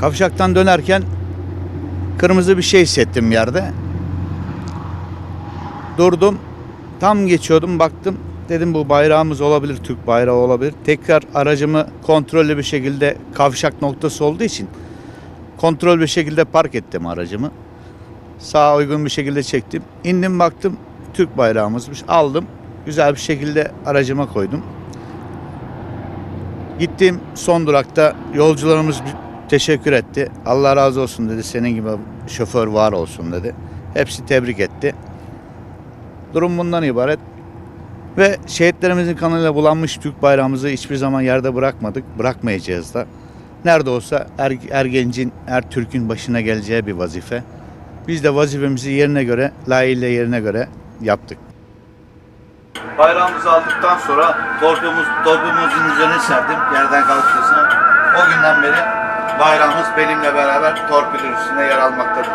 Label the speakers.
Speaker 1: Kavşaktan dönerken kırmızı bir şey hissettim yerde. Durdum. Tam geçiyordum baktım. Dedim bu bayrağımız olabilir, Türk bayrağı olabilir. Tekrar aracımı kontrollü bir şekilde kavşak noktası olduğu için kontrol bir şekilde park ettim aracımı. Sağa uygun bir şekilde çektim. İndim baktım Türk bayrağımızmış. Aldım. Güzel bir şekilde aracıma koydum. Gittiğim son durakta yolcularımız teşekkür etti. Allah razı olsun dedi. Senin gibi şoför var olsun dedi. Hepsi tebrik etti. Durum bundan ibaret. Ve şehitlerimizin kanıyla bulanmış Türk bayrağımızı hiçbir zaman yerde bırakmadık. Bırakmayacağız da. Nerede olsa er, er gencin, er Türk'ün başına geleceği bir vazife. Biz de vazifemizi yerine göre, layığıyla yerine göre yaptık. Bayrağımızı aldıktan sonra torpumuz, torpumuzun üzerine serdim yerden kalktıysına. O günden beri bayrağımız benimle beraber torpilin üstünde yer almaktadır.